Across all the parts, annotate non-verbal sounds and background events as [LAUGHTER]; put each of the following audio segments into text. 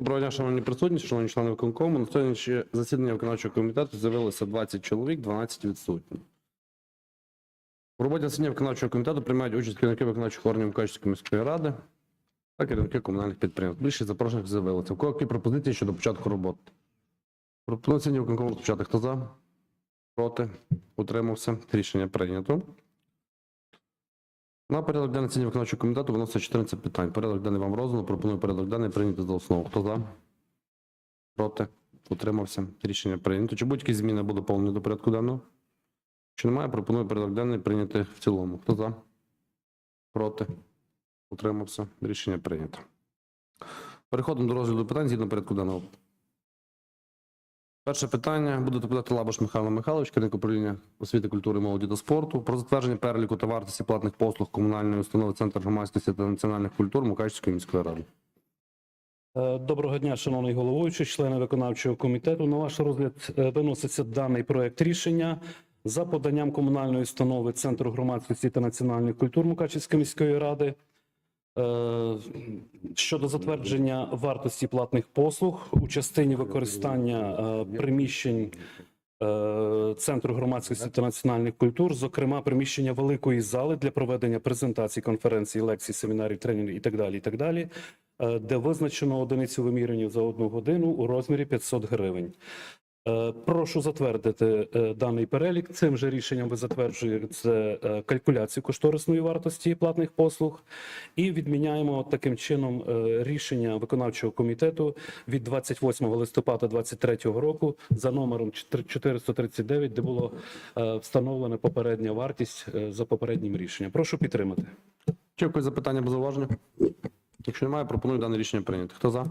Доброго дня, шановні присутні, шановні члени виконкому. На сьогодні засідання виконавчого комітету з'явилося 20 чоловік, 12 відсутні. У роботі засідання виконавчого комітету приймають участь керівники виконавчих органів Мукачівської міської ради та керівники комунальних підприємств. Більшість запрошених з'явилося. У кого які пропозиції щодо початку роботи? Засідання виконкому розпочати. Хто за? Проти? Утримався? Рішення прийнято. На порядок денний засідання виконавчого комітету виноситься 14 питань. Порядок денний вам роздано. Пропоную порядок денний прийняти за основу. Хто за? Проти? Утримався? Рішення прийнято. Чи будь-які зміни будуть доповнені до порядку денного? Чи немає, пропоную порядок денний прийняти в цілому. Хто за? Проти? Утримався? Рішення прийнято. Переходимо до розгляду питань згідно порядку денного. Перше питання буде доповідати Лабаш Михайло Михайлович, керівник управління освіти, культури, молоді та спорту про затвердження переліку та вартості платних послуг комунальної установи Центр громадськості та національних культур Мукачівської міської ради. Е, Доброго дня, шановний головуючий, члени виконавчого комітету. На ваш розгляд е, виноситься даний проект рішення за поданням комунальної установи Центру громадськості та національних культур Мукачівської міської ради щодо затвердження вартості платних послуг у частині використання е, приміщень е, Центру громадськості та національних культур, зокрема приміщення великої зали для проведення презентацій, конференцій, лекцій, семінарів, тренінгів і так далі. І так далі е, де визначено одиницю вимірювання за одну годину у розмірі 500 гривень. Е, Прошу затвердити е, даний перелік. Цим же рішенням ви затверджуєте е, калькуляцію кошторисної вартості платних послуг і відміняємо таким чином рішення виконавчого комітету від 28 листопада 2023 року за номером 439, де було встановлена попередня вартість за попереднім рішенням. Прошу підтримати. Чи якось запитання або зауваження? Якщо немає, пропоную дане рішення прийняти. Хто за?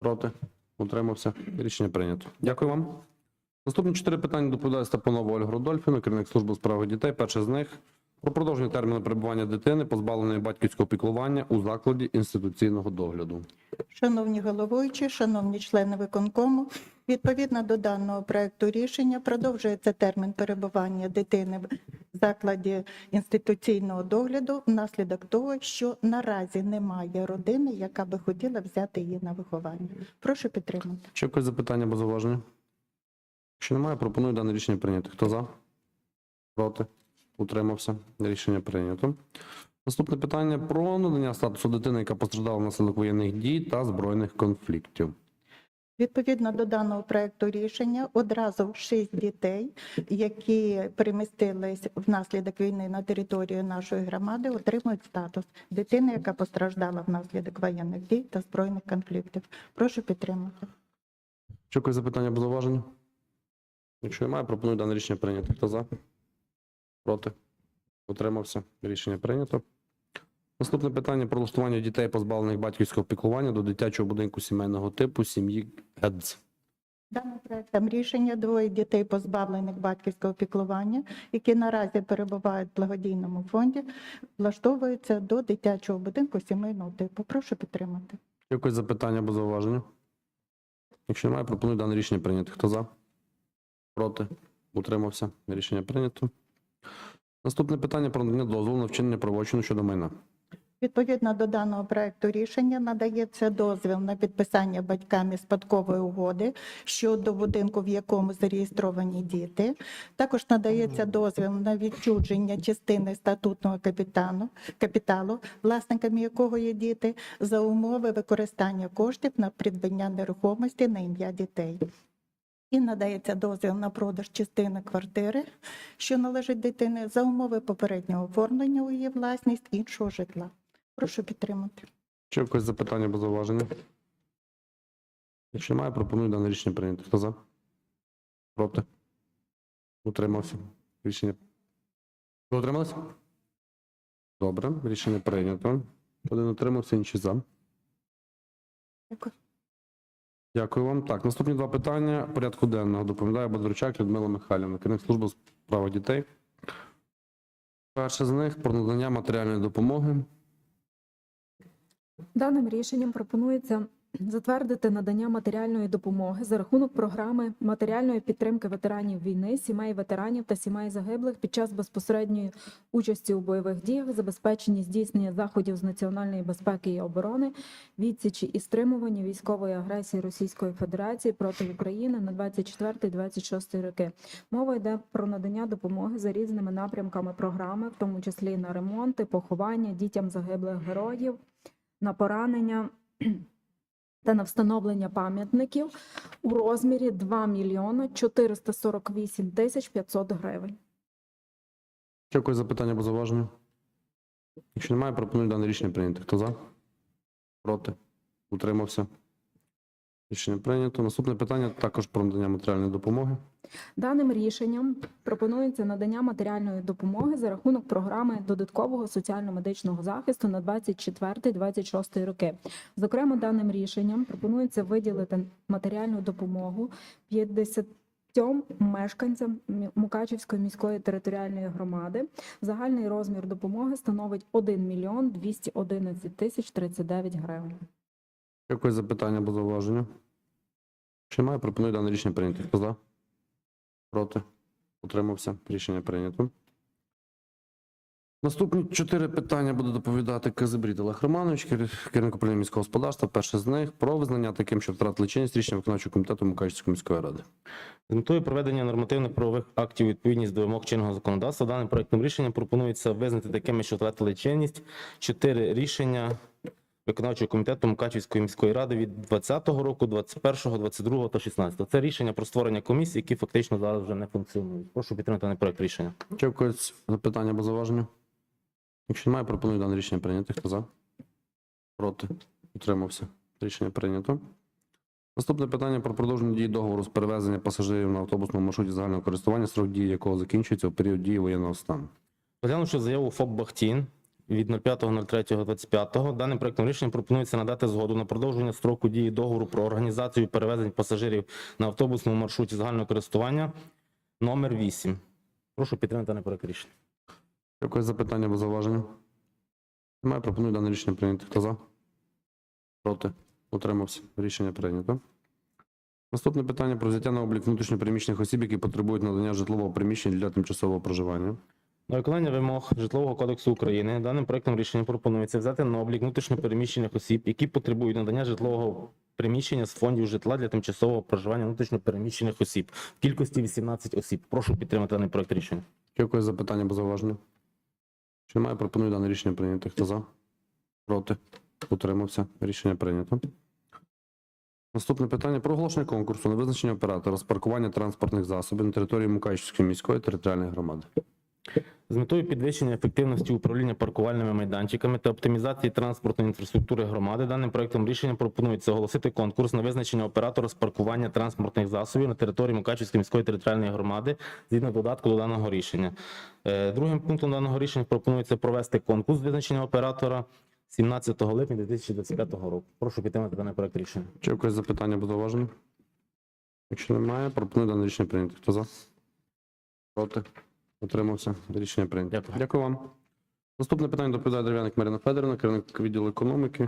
Проти? Утримався? Рішення прийнято. Дякую вам. Наступні чотири питання доповідає Степанова Ольга Рудольфіна, керівник служби у справах дітей. Перше з них про продовження терміну перебування дитини, позбавленої батьківського піклування у закладі інституційного догляду. Шановні головуючі, шановні члени виконкому, відповідно до даного проекту рішення продовжується термін перебування дитини в закладі інституційного догляду внаслідок того, що наразі немає родини, яка би хотіла взяти її на виховання. Прошу підтримати. Чи якось запитання або зауваження? Якщо немає, пропоную дане рішення прийняти. Хто за? Проти? Утримався? Рішення прийнято. Наступне питання про надання статусу дитини, яка постраждала внаслідок воєнних дій та збройних конфліктів. Відповідно до даного проекту рішення, одразу шість дітей, які перемістились внаслідок війни на територію нашої громади, отримують статус дитини, яка постраждала внаслідок воєнних дій та збройних конфліктів. Прошу підтримати. Якось запитання або зауваження? Якщо немає, пропоную дане рішення прийняти. Хто за? Проти? Утримався? Рішення прийнято. Наступне питання про влаштування дітей, позбавлених батьківського піклування до дитячого будинку сімейного типу сім'ї ГЕДЗ. Даним проектом рішення двоє дітей, позбавлених батьківського піклування, які наразі перебувають в благодійному фонді, влаштовуються до дитячого будинку сімейного типу. Прошу підтримати. Якось запитання або зауваження? Якщо немає, пропоную дане рішення прийняти. Хто за? Проти? Утримався? Рішення прийнято. Наступне питання про надання дозволу на вчинення правочину щодо майна. Відповідно до даного проекту рішення надається дозвіл на підписання батьками спадкової угоди щодо будинку, в якому зареєстровані діти. Також надається дозвіл на відчудження частини статутного капітану, капіталу, власниками якого є діти, за умови використання коштів на придбання нерухомості на ім'я дітей. І надається дозвіл на продаж частини квартири, що належить дитині, за умови попереднього оформлення у її власність іншого житла. Прошу підтримати. Чи якось запитання або зауваження? Якщо немає, пропоную дане рішення прийняти. Хто за? Проти? Утримався? Рішення. Ви утрималися? Добре, рішення прийнято. Один утримався, інші за. Дякую. Дякую вам. Так, наступні два питання порядку денного. Доповідає Бондарчак Людмила Михайлівна, керівник служби з права дітей. Перше з них про надання матеріальної допомоги. Даним рішенням пропонується затвердити надання матеріальної допомоги за рахунок програми матеріальної підтримки ветеранів війни, сімей ветеранів та сімей загиблих під час безпосередньої участі у бойових діях, забезпечення здійснення заходів з національної безпеки і оборони, відсічі і стримування військової агресії Російської Федерації проти України на 24-26 роки. Мова йде про надання допомоги за різними напрямками програми, в тому числі на ремонти, поховання дітям загиблих героїв, на поранення [CLEARS THROAT] та на встановлення пам'ятників у розмірі 2 мільйона 448 тисяч 500 гривень. Дякую за питання або зауваження. Якщо немає, пропоную дане рішення прийняти. Хто за? Проти? Утримався? Рішення прийнято. Наступне питання також про надання матеріальної допомоги. Даним рішенням пропонується надання матеріальної допомоги за рахунок програми додаткового соціально-медичного захисту на 24-26 роки. Зокрема, даним рішенням пропонується виділити матеріальну допомогу 50 мешканцям Мукачівської міської територіальної громади. Загальний розмір допомоги становить 1 мільйон 211 тисяч 39 гривень. Дякую за питання або зауваження. Немає, пропоную дане рішення прийняти. Хто за? Проти? Утримався? Рішення прийнято. Наступні чотири питання буде доповідати Казибрід Олег Романович, керівник управління міського господарства. Перше з них про визнання таким, що втратили чинність рішення виконавчого комітету Мукачівської міської ради. З метою проведення нормативних правових актів відповідність до вимог чинного законодавства даним проектом рішення пропонується визнати такими, що втратили чинність чотири рішення виконавчого комітету Мукачівської міської ради від 20-го року, 21-го, 22-го та 16-го. Це рішення про створення комісій, які фактично зараз вже не функціонують. Прошу підтримати даний проект рішення. Дякую за питання або зауваження. Якщо немає, пропоную дане рішення прийняти. Хто за? Проти? Утримався. Рішення прийнято. Наступне питання про продовження дії договору з перевезення пасажирів на автобусному маршруті загального користування, срок дії якого закінчується у період дії воєнного стану. Розглянувши заяву ФОП «Бахтін» від 05.03.25, даним проектом рішення пропонується надати згоду на продовження строку дії договору про організацію перевезень пасажирів на автобусному маршруті загального користування номер 8. Прошу підтримати даний проект рішення. Дякую за питання або зауваження. Немає, пропоную дане рішення прийняти. Хто за? Проти? Утримався. Рішення прийнято. Наступне питання про взяття на облік внутрішньопереміщених осіб, які потребують надання житлового приміщення для тимчасового проживання. На виконання вимог Житлового кодексу України даним проектом рішення пропонується взяти на облік внутрішньопереміщених осіб, які потребують надання житлового приміщення з фондів житла для тимчасового проживання внутрішньопереміщених осіб в кількості 18 осіб. Прошу підтримати даний проект рішення. Дякую за питання або зауваження. Чи немає, пропоную дане рішення прийняти. Хто за? Проти? Утримався. Рішення прийнято. Наступне питання про оголошення конкурсу на визначення оператора з паркування транспортних засобів на території Мукачівської міської територіальної громади. З метою підвищення ефективності управління паркувальними майданчиками та оптимізації транспортної інфраструктури громади даним проектом рішення пропонується оголосити конкурс на визначення оператора з паркування транспортних засобів на території Мукачівської міської територіальної громади згідно додатку до даного рішення. Е, Другим пунктом даного рішення пропонується провести конкурс визначення оператора 17 липня 2025 року. Прошу підтримати даний проект рішення. Дякую за питання або зауваження. Якщо немає, пропоную дане рішення прийняти. Хто за? Проти? Утримався. Рішення прийнято. Дякую. Дякую вам. Наступне питання доповідає Дерев'яник Марина Федорівна, керівник відділу економіки.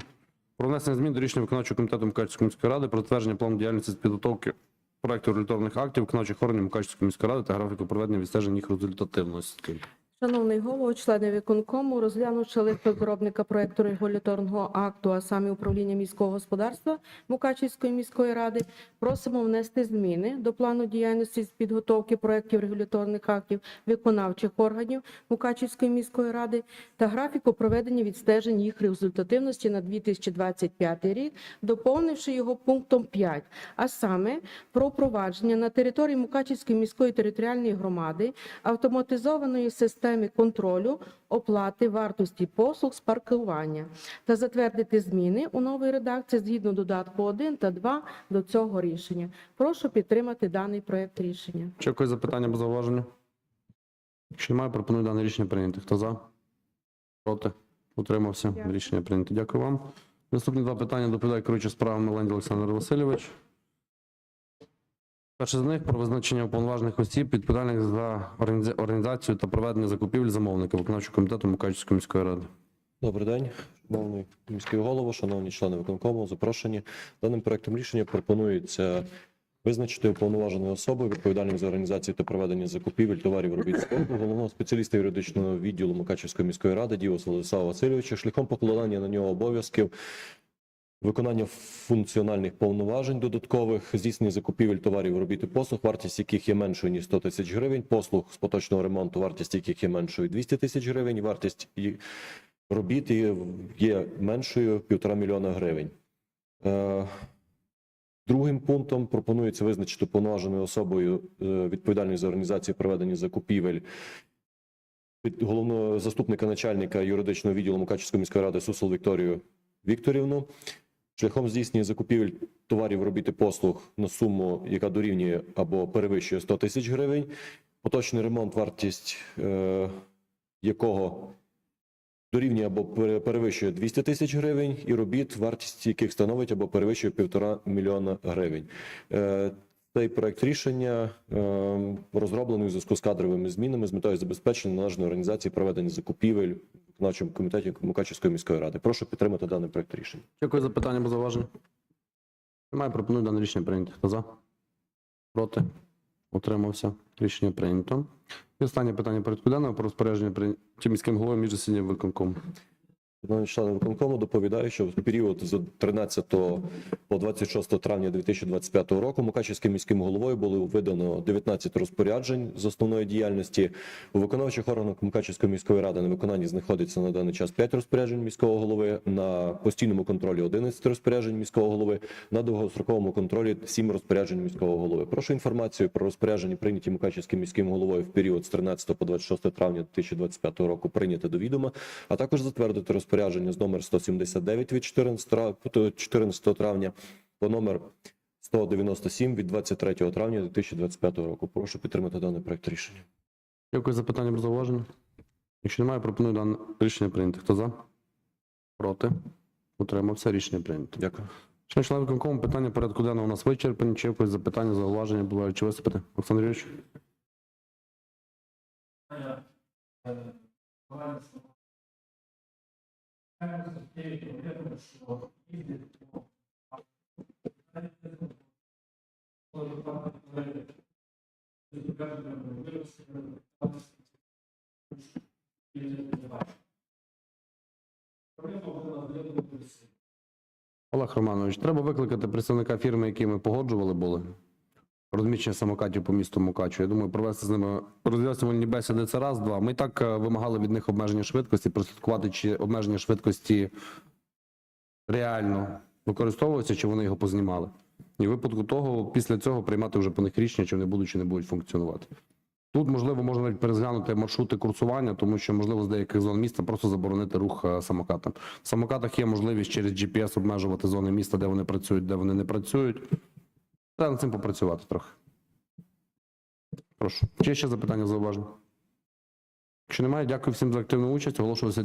Про внесення змін до рішення виконавчого комітету Мукачівської міської ради про затвердження плану діяльності з підготовки проекту регуляторних актів виконавчих органів Мукачівської міської ради та графіку проведення відстеження їх результативності. Шановний голово, члени виконкому, розглянувши лист розробника проекту регуляторного акту, а саме управління міського господарства Мукачівської міської ради, просимо внести зміни до плану діяльності з підготовки проектів регуляторних актів виконавчих органів Мукачівської міської ради та графіку проведення відстежень їх результативності на 2025 рік, доповнивши його пунктом 5, а саме про провадження на території Мукачівської міської територіальної громади автоматизованої системи контролю оплати вартості послуг з паркування та затвердити зміни у новій редакції згідно додатку 1 та 2 до цього рішення. Прошу підтримати даний проект рішення. Дякую за питання або зауваження. Якщо немає, пропоную дане рішення прийняти. Хто за? Проти? Утримався. Дякую. Рішення прийнято. Дякую вам. Наступні два питання доповідає керуючий справами Лендій Олександр Васильович. Перше з них про визначення уповноважених осіб, відповідальних за організа- організацію та проведення закупівель замовника виконавчого комітету Мукачівської міської ради. Добрий день, шановний міський голово, шановні члени виконкому, запрошені. Даним проектом рішення пропонується визначити уповноваженою особою відповідальним за організацію та проведення закупівель товарів робіт спорту головного спеціаліста юридичного відділу Мукачівської міської ради Діос Владислава Васильовича шляхом покладання на нього обов'язків. Виконання функціональних повноважень додаткових, здійснення закупівель товарів, робіт і послуг, вартість яких є меншою ніж 100 тисяч гривень, послуг з поточного ремонту, вартість яких є меншою 200 тисяч гривень, вартість робіт є- меншою півтора мільйона гривень. Е, Другим пунктом пропонується визначити повноваженою особою е, відповідальною за організацію проведення закупівель від головного заступника начальника юридичного відділу Мукачівської міської ради Сусол Вікторію Вікторівну шляхом здійснення закупівель товарів, робіт і послуг на суму, яка дорівнює або перевищує 100 тисяч гривень. Поточний ремонт, вартість е, якого дорівнює або перевищує 200 тисяч гривень, і робіт, вартість яких становить або перевищує півтора мільйона гривень. Е, Цей проект рішення е, розроблений у зв'язку з кадровими змінами з метою забезпечення належної організації проведення закупівель в виконавчому комітеті Мукачівської міської ради. Прошу підтримати даний проект рішення. Дякую за питання, бо зауваження. Немає, пропоную дане рішення прийняти. Хто за? Проти? Утримався. Рішення прийнято. І останнє питання порядку денного про розпорядження прийняті міським головою між засіданням виконком. Члени виконкому доповідаю, що в період з 13 по 26 травня 2025 року Мукачівським міським головою було видано 19 розпоряджень з основної діяльності. У виконавчих органах Мукачівської міської ради на виконанні знаходиться на даний час 5 розпоряджень міського голови, на постійному контролі 11 розпоряджень міського голови, на довгостроковому контролі 7 розпоряджень міського голови. Прошу інформацію про розпорядження, прийняті Мукачівським міським головою в період з 13 по 26 травня 2025 року, прийняти до відома, а також затвердити розпорядження з номер 179 від 14 14 травня по номер 197 від 23 травня 2025 року. Прошу підтримати даний проект рішення. Дякую за питання про зауваження. Якщо немає, пропоную дане рішення прийняти. Хто за? Проти? Утримався. Рішення прийнято. Дякую. Шановні члени виконкому, питання порядку денного у нас вичерпані. Чи якось запитання, зауваження бувають чи виступити? Олександр Юрійович? Олег Романович, треба викликати представника фірми, які ми погоджували були. Розміщення самокатів по місту Мукачу. Я думаю, провести з ними роз'яснювальні бесіди це раз, два. Ми так е, вимагали від них обмеження швидкості, прослідкувати, чи обмеження швидкості реально використовуються, чи вони його познімали. І в випадку того, після цього приймати вже по них рішення, чи вони будуть, чи не будуть функціонувати. Тут, можливо, можна навіть перезглянути маршрути курсування, тому що, можливо, з деяких зон міста просто заборонити рух е, самокатам. В самокатах є можливість через GPS обмежувати зони міста, де вони працюють, де вони не працюють. Треба над цим попрацювати трохи. Прошу. Чи є ще запитання зауваження? Якщо немає, дякую всім за активну участь. Оголошую засідання.